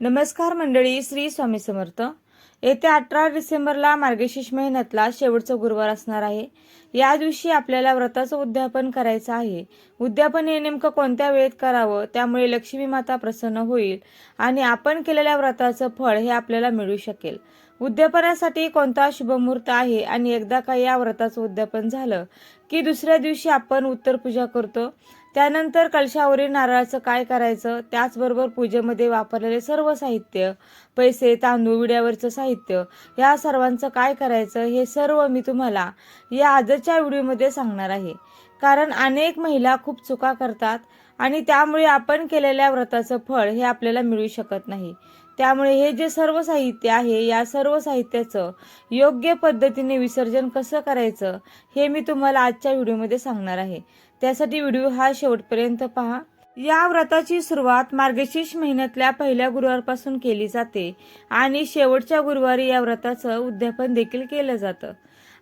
नमस्कार मंडळी श्री स्वामी समर्थ. येत्या अठरा डिसेंबरला मार्गशीर्ष महिन्यातला शेवटचा गुरुवार असणार आहे. या दिवशी आपल्याला व्रताचं उद्यापन करायचं आहे. उद्यापन हे नेमकं कोणत्या वेळेत करावं त्यामुळे लक्ष्मी माता प्रसन्न होईल आणि आपण केलेल्या व्रताचं फळ हे आपल्याला मिळू शकेल. उद्यापनासाठी कोणता शुभमुहूर्त आहे आणि एकदा का या व्रताचं उद्यापन झालं की दुसऱ्या दिवशी आपण उत्तर पूजा करतो? त्यानंतर कलशावरील नारळाचं काय करायचं? त्याचबरोबर पूजेमध्ये वापरलेले सर्व साहित्य पैसे तांदूळ विड्यावरचं साहित्य या सर्वांचं काय करायचं हे सर्व मी तुम्हाला या आजच्या व्हिडिओमध्ये सांगणार आहे. कारण अनेक महिला खूप चुका करतात आणि त्यामुळे आपण केलेल्या व्रताचं फळ हे आपल्याला मिळू शकत नाही. त्यामुळे हे जे सर्व साहित्य आहे या सर्व साहित्याचं योग्य पद्धतीने विसर्जन कसं करायचं हे मी तुम्हाला आजच्या व्हिडिओमध्ये सांगणार आहे. त्यासाठी व्हिडिओ हा शेवटपर्यंत पहा. या व्रताची सुरुवात मार्गशीर्ष महिन्यातल्या पहिल्या गुरुवारपासून केली जाते आणि शेवटच्या गुरुवारी या व्रताचं उद्यापन देखील केलं जातं.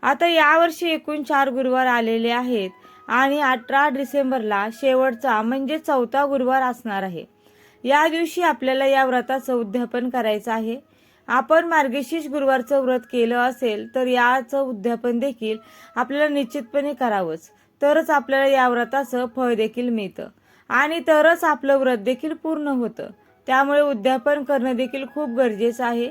आता यावर्षी एकूण चार गुरुवार आलेले आहेत आणि अठरा डिसेंबरला शेवटचा म्हणजे चौथा गुरुवार असणार आहे. या दिवशी आपल्याला या व्रताचं उद्यापन करायचं आहे. आपण मार्गशीर्ष गुरुवारचं व्रत केलं असेल तर याचं उद्यापन देखील आपल्याला निश्चितपणे करावंच. तरच आपल्याला या व्रताचं फळ देखील मिळतं. आणि तरच आपलं व्रत देखील पूर्ण होतं. त्यामुळे उद्यापन करणं देखील खूप गरजेचं आहे.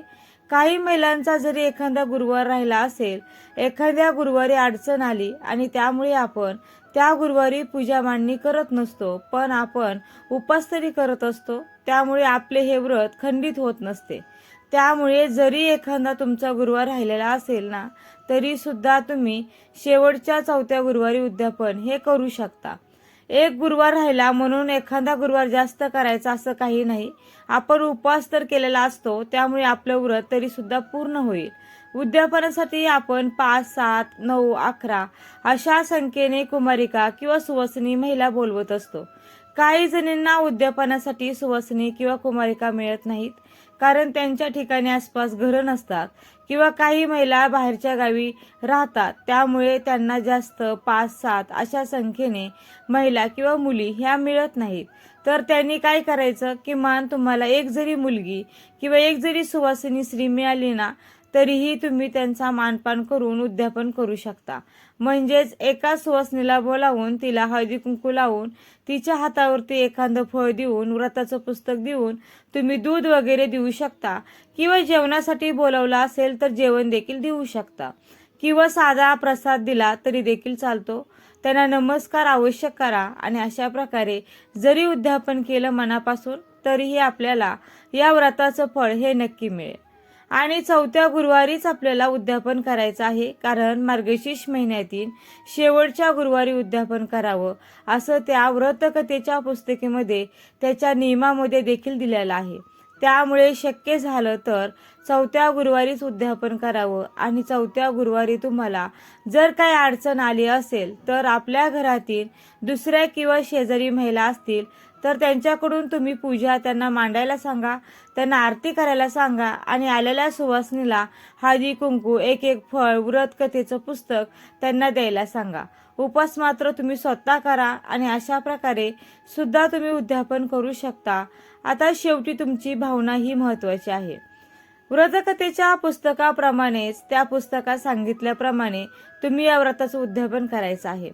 काही महिलांचा जरी एखादा गुरुवार राहिला असेल एखाद्या गुरुवारी अडचण आली आणि त्यामुळे आपण त्या गुरुवारी पूजा मांडणी करत नसतो पण आपण उपास तरी करत असतो त्यामुळे आपले हे व्रत खंडित होत नसते. त्यामुळे जरी एखादा तुमचा गुरुवार राहिलेला असेल ना तरी सुद्धा तुम्ही शेवटच्या चौथ्या गुरुवारी उद्यापन हे करू शकता. एक गुरुवार राहिला म्हणून एखादा गुरुवार जास्त करायचा असं काही नाही. आपण उपवास तर केलेला असतो त्यामुळे आपलं व्रत तरी सुद्धा पूर्ण होईल. उद्यापनासाठी आपण पाच सात नऊ अकरा अशा संख्येने कुमारिका किंवा सुवासिनी महिला बोलवत असतो. काही जणींना उद्यापनासाठी सुवासिनी किंवा कुमारिका मिळत नाहीत. कारण त्यांच्या ठिकाणी आसपास घरं नसतात किंवा काही महिला बाहेरच्या गावी राहतात. त्यामुळे त्यांना जास्त पाच सात अशा संख्येने महिला किंवा मुली ह्या मिळत नाहीत. तर त्यांनी काय करायचं? किमान तुम्हाला एक जरी मुलगी किंवा एक जरी सुवासिनी स्त्री मिळाली ना तरीही तुम्ही त्यांचा मानपान करून उद्यापन करू शकता. म्हणजेच एका सुवासनीला बोलावून तिला हळदी कुंकू लावून तिच्या हातावरती एखादं फळ देऊन व्रताचं पुस्तक देऊन तुम्ही दूध वगैरे देऊ शकता. किंवा जेवणासाठी बोलवलं असेल तर जेवण देखील देऊ शकता. किंवा साधा प्रसाद दिला तरी देखील चालतो. त्यांना नमस्कार आवश्यक करा आणि अशा प्रकारे जरी उद्यापन केलं मनापासून तरीही आपल्याला या व्रताचं फळ हे नक्की मिळेल. आणि चौथ्या गुरुवारीच आपल्याला उद्यापन करायचं आहे. कारण मार्गशीर्ष महिन्यातील शेवटच्या गुरुवारी उद्यापन करावं असं त्या व्रतकथेच्या पुस्तिकेमध्ये त्याच्या नियमामध्ये देखील दिलेलं आहे. त्यामुळे शक्य झालं तर चौथ्या गुरुवारीच उद्यापन करावं. आणि चौथ्या गुरुवारी तुम्हाला जर काही अडचण आली असेल तर आपल्या घरातील दुसऱ्या किंवा शेजारी महिला असतील तर त्यांच्याकडून तुम्ही पूजा त्यांना मांडायला सांगा त्यांना आरती करायला सांगा आणि आलेल्या सुवासनीला हळदी कुंकू एक एक फळ व्रत कथेचं पुस्तक त्यांना द्यायला सांगा. उपास मात्र तुम्ही स्वतः करा आणि अशा प्रकारे सुद्धा तुम्ही उद्यापन करू शकता. आता शेवटी तुमची भावना ही महत्वाची आहे. व्रतकथेच्या पुस्तकाप्रमाणेच त्या पुस्तकात सांगितल्याप्रमाणे तुम्ही या व्रताचं उद्यापन करायचं आहे.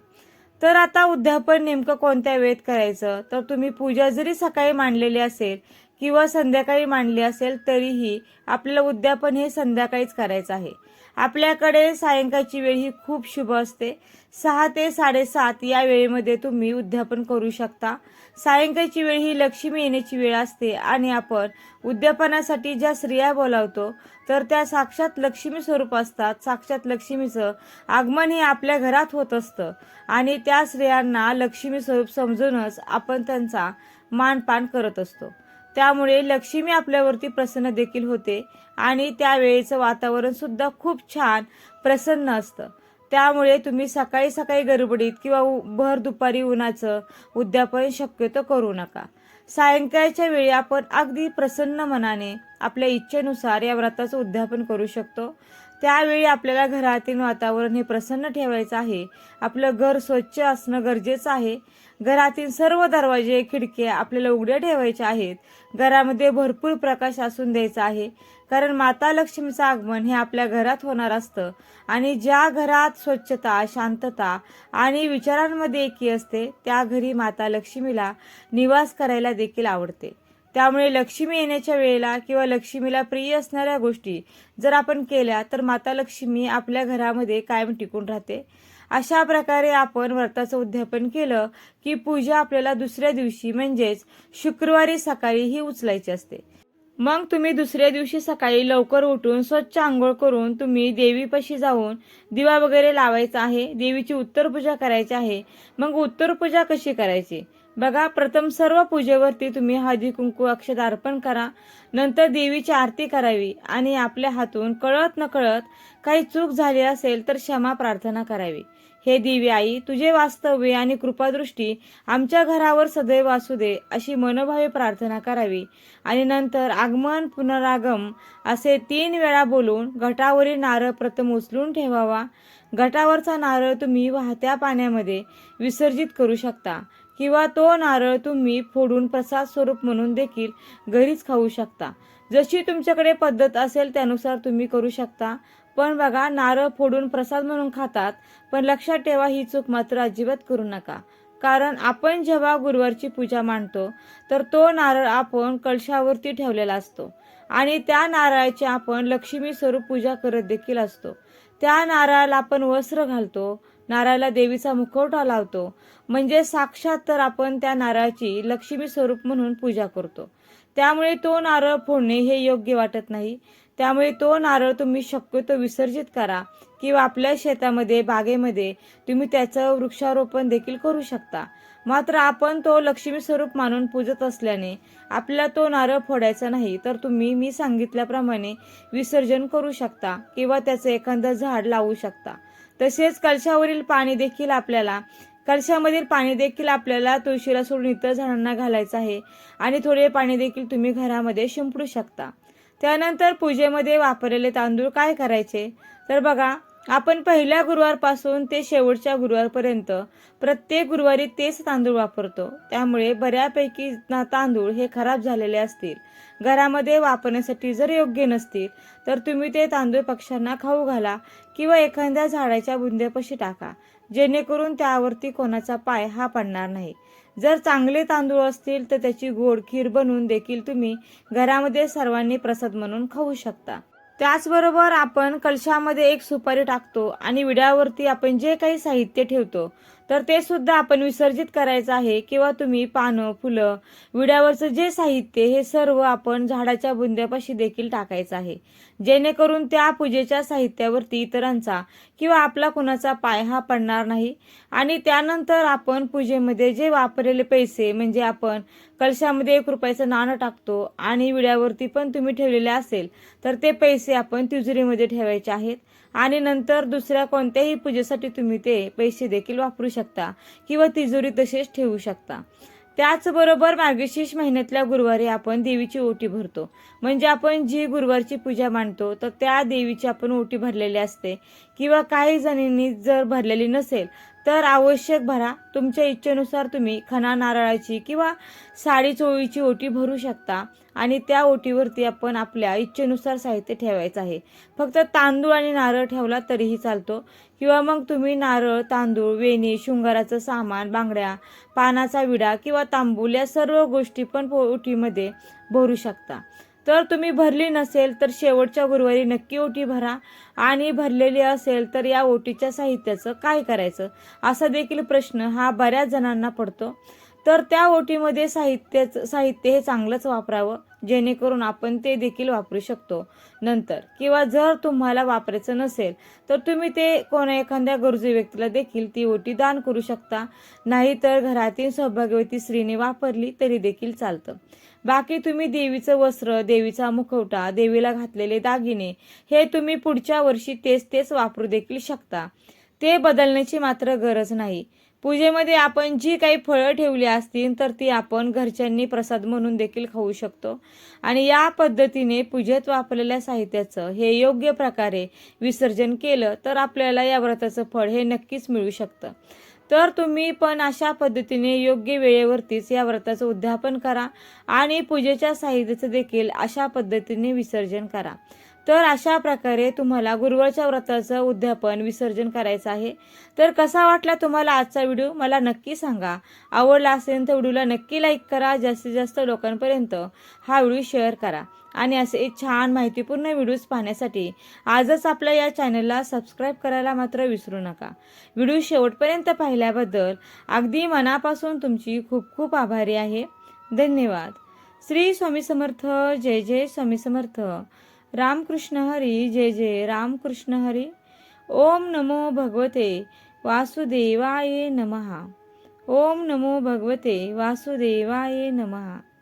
तर आता उद्यापन नेमकं कोणत्या वेळेत करायचं? तर तुम्ही पूजा जरी सकाळी मांडलेली असेल किंवा संध्याकाळी मांडली असेल तरीही आपल्याला उद्यापन हे संध्याकाळीच करायचं आहे. आपल्याकडे सायंकाळची वेळ ही खूप शुभ असते. सहा ते साडेसात या वेळेमध्ये तुम्ही उद्यापन करू शकता. सायंकाळची वेळ ही लक्ष्मी येण्याची वेळ असते आणि आपण उद्यापनासाठी ज्या स्त्रिया बोलावतो तर त्या साक्षात लक्ष्मी स्वरूप असतात. साक्षात लक्ष्मीचं आगमन हे आपल्या घरात होत असतं आणि त्या स्त्रियांना लक्ष्मी स्वरूप समजूनच आपण त्यांचा मानपान करत असतो. त्यामुळे लक्ष्मी आपल्यावरती प्रसन्न देखील होते आणि त्यावेळेचं वातावरण सुद्धा खूप छान प्रसन्न असतं. त्यामुळे तुम्ही सकाळी सकाळी गडबडीत किंवा भर दुपारी उन्हाचं उद्यापन शक्यतो करू नका. सायंकाळच्या वेळी आपण अगदी प्रसन्न मनाने आपल्या इच्छेनुसार या व्रताचं उद्यापन करू शकतो. त्यावेळी आपल्याला घरातील वातावरण हे प्रसन्न ठेवायचं आहे. आपलं घर स्वच्छ असणं गरजेचं आहे. घरातील सर्व दरवाजे खिडक्या आपल्याला उघड्या ठेवायच्या आहेत. घरामध्ये भरपूर प्रकाश असून द्यायचा आहे. कारण माता लक्ष्मीचं आगमन हे आपल्या घरात होणार असतं. आणि ज्या घरात स्वच्छता शांतता आणि विचारांमध्ये एकी असते त्या घरी माता लक्ष्मीला निवास करायला देखील आवडते. त्यामुळे लक्ष्मी येण्याच्या वेळेला किंवा लक्ष्मीला प्रिय असणाऱ्या गोष्टी जर आपण केल्या तर माता लक्ष्मी आपल्या घरामध्ये कायम टिकून राहते. अशा प्रकारे आपण व्रताचं उद्यापन केलं की पूजा आपल्याला दुसऱ्या दिवशी म्हणजेच शुक्रवारी सकाळी ही उचलायची असते. मग तुम्ही दुसऱ्या दिवशी सकाळी लवकर उठून स्वच्छ आंघोळ करून तुम्ही देवीपाशी जाऊन दिवा वगैरे लावायचा आहे देवीची उत्तर पूजा करायची आहे. मग उत्तर पूजा कशी करायची? बघा प्रथम सर्व पूजेवरती तुम्ही हळदी कुंकू अक्षत अर्पण करा. नंतर देवीची आरती करावी आणि आपल्या हातून कळत नकळत काही चूक झाली असेल तर क्षमा प्रार्थना करावी. हे दिव्य आई तुझे वास्तव्य आणि कृपादृष्टी आमच्या घरावर सदैव असू दे अशी मनोभावे प्रार्थना करावी. आणि नंतर आगमन पुनरागम असे तीन वेळा बोलून घटावरील नारळ प्रथम उचलून ठेवावा. घटावरचा नारळ तुम्ही वाहत्या पाण्यामध्ये विसर्जित करू शकता किंवा तो नारळ तुम्ही फोडून प्रसाद स्वरूप म्हणून देखील घरीच खाऊ शकता. जशी तुमच्याकडे पद्धत असेल त्यानुसार तुम्ही करू शकता. पण बघा नारळ फोडून प्रसाद म्हणून खातात पण लक्षात ठेवा ही चूक मात्र अजिबात करू नका. कारण आपण जेव्हा गुरुवारची पूजा मांडतो तर तो नारळ आपण कलशावरती ठेवलेला असतो. आणि त्या नारळाची आपण लक्ष्मी स्वरूप पूजा करत देखील असतो. त्या नारळाला आपण वस्त्र घालतो नारळाला देवीचा मुखवटा लावतो. म्हणजे साक्षात तर आपण त्या नारळाची लक्ष्मी स्वरूप म्हणून पूजा करतो. त्यामुळे तो नारळ फोडणे हे योग्य वाटत नाही. त्यामुळे तो नारळ तुम्ही शक्यतो विसर्जित करा किंवा आपल्या शेतामध्ये बागेमध्ये तुम्ही त्याचं वृक्षारोपण देखील करू शकता. मात्र आपण तो लक्ष्मी स्वरूप मानून पूजत असल्याने आपल्याला तो नारळ फोडायचा नाही तर तुम्ही मी सांगितल्याप्रमाणे विसर्जन करू शकता किंवा त्याचं एखादं झाड लावू शकता. तसेच कलशावरील पाणी देखील आपल्याला कलशामधील पाणी देखील आपल्याला तुळशीला सोडून इतर झाडांना घालायचं आहे. आणि थोडे पाणी देखील तुम्ही घरामध्ये शिंपडू शकता. त्यानंतर पूजेमध्ये वापरलेले तांदूळ काय करायचे? तर बघा आपण पहिल्या गुरुवारपासून ते शेवटच्या गुरुवारपर्यंत प्रत्येक गुरुवारी तेच तांदूळ वापरतो. त्यामुळे बऱ्यापैकी ना- तांदूळ हे खराब झालेले असतील. घरामध्ये वापरण्यासाठी जर योग्य नसतील तर तुम्ही ते तांदूळ पक्ष्यांना खाऊ घाला किंवा एखाद्या झाडाच्या बुंद्यापाशी टाका. जेणेकरून त्यावरती कोणाचा पाय हा पडणार नाही. जर चांगले तांदूळ असतील तर त्याची गोड खीर बनवून देखील तुम्ही घरामध्ये सर्वांनी प्रसाद म्हणून खाऊ शकता. त्याचबरोबर आपण कलशामध्ये एक सुपारी टाकतो आणि विड्यावरती आपण जे काही साहित्य ठेवतो तर ते सुद्धा आपण विसर्जित करायचं आहे किंवा तुम्ही पानं फुलं विड्यावरचं जे साहित्य हे सर्व आपण झाडाच्या बुंद्यापाशी देखील टाकायचं आहे. जेणेकरून त्या पूजेच्या साहित्यावरती इतरांचा किंवा आपला कुणाचा पाय हा पडणार नाही. आणि त्यानंतर आपण पूजेमध्ये जे वापरलेले पैसे म्हणजे आपण कलशामध्ये एक रुपयाचं नाणं टाकतो आणि विड्यावरती पण तुम्ही ठेवलेले असेल तर ते पैसे आपण तिजुरीमध्ये ठेवायचे आहेत. आणि नंतर दुसऱ्या कोणत्याही पूजेसाठी तुम्ही ते पैसे देखील वापरू शकता किंवा तिजोरी तसेच ठेवू शकता. त्याचबरोबर मार्गशीर्ष महिन्यातल्या गुरुवारी आपण देवीची ओटी भरतो. म्हणजे आपण जी गुरुवारची पूजा मांडतो तर त्या देवीची आपण ओटी भरलेली असते. किंवा काही जणींनी जर भरलेली नसेल तर आवश्यक भरा तुमच्या इच्छेनुसार तुम्ही खणा नारळाची किंवा साडी चोळीची ओटी भरू शकता. आणि त्या ओटीवरती आपण आपल्या इच्छेनुसार साहित्य ठेवायचं आहे. फक्त तांदूळ आणि नारळ ठेवला तरीही चालतो. किंवा मग तुम्ही नारळ तांदूळ वेणी शृंगाराचं सामान बांगड्या पानाचा विडा किंवा तांबूल या सर्व गोष्टी पण पो- ओटीमध्ये भरू शकता. तर तुम्ही भरली नसेल तर शेवटच्या गुरुवारी नक्की ओटी भरा. आणि भरलेली असेल तर या ओटीच्या साहित्याचं काय करायचं? असा देखील प्रश्न हा बऱ्याच जणांना पडतो. तर त्या ओटीमध्ये साहित्याचं साहित्य हे चांगलंच वापरावं जेणेकरून आपण ते देखील वापरू शकतो. नंतर किंवा जर तुम्हाला वापरायचं नसेल तर तुम्ही ते कोणा एखाद्या गरजू व्यक्तीला देखील ती ओटी दान करू शकता. नाहीतर घरातील सौभाग्यवती स्त्रीने वापरली तरी देखील चालतं. बाकी तुम्ही देवीचं वस्त्र देवीचा मुखवटा देवीला घातलेले दागिने हे तुम्ही पुढच्या वर्षी तेच तेच वापरू देखील शकता. ते बदलण्याची मात्र गरज नाही. पूजेमध्ये आपण जी काही फळं ठेवली असतील तर ती आपण घरच्यांनी प्रसाद म्हणून देखील खाऊ शकतो. आणि या पद्धतीने पूजेत वापरलेल्या साहित्याचं हे योग्य प्रकारे विसर्जन केलं तर आपल्याला या व्रताचं फळ हे नक्कीच मिळू शकतं. तर तुम्ही पण अशा पद्धतीने योग्य वेळेवरतीच या व्रताचं उद्यापन करा आणि पूजेच्या साहित्याचं देखील अशा पद्धतीने विसर्जन करा. तर अशा प्रकारे तुम्हाला गुरुवारच्या व्रताचं उद्यापन विसर्जन करायचं आहे. तर कसा वाटला तुम्हाला आजचा व्हिडिओ? मला नक्की सांगा. आवडला असेल तर व्हिडिओला नक्की लाईक करा. जास्तीत जास्त लोकांपर्यंत हा व्हिडिओ शेअर करा. आणि असे छान माहितीपूर्ण व्हिडिओज पाहण्यासाठी आजच आपल्या या चॅनलला सबस्क्राईब करायला मात्र विसरू नका. व्हिडिओ शेवटपर्यंत पाहिल्याबद्दल अगदी मनापासून तुमची खूप खूप आभारी आहे. धन्यवाद. श्री स्वामी समर्थ. जय जय स्वामी समर्थ. रामकृष्ण हरी जय जय रामकृष्ण हरी। ओम नमो भगवते वासुदेवाय नमः। ओम नमो भगवते वासुदेवाय नमः।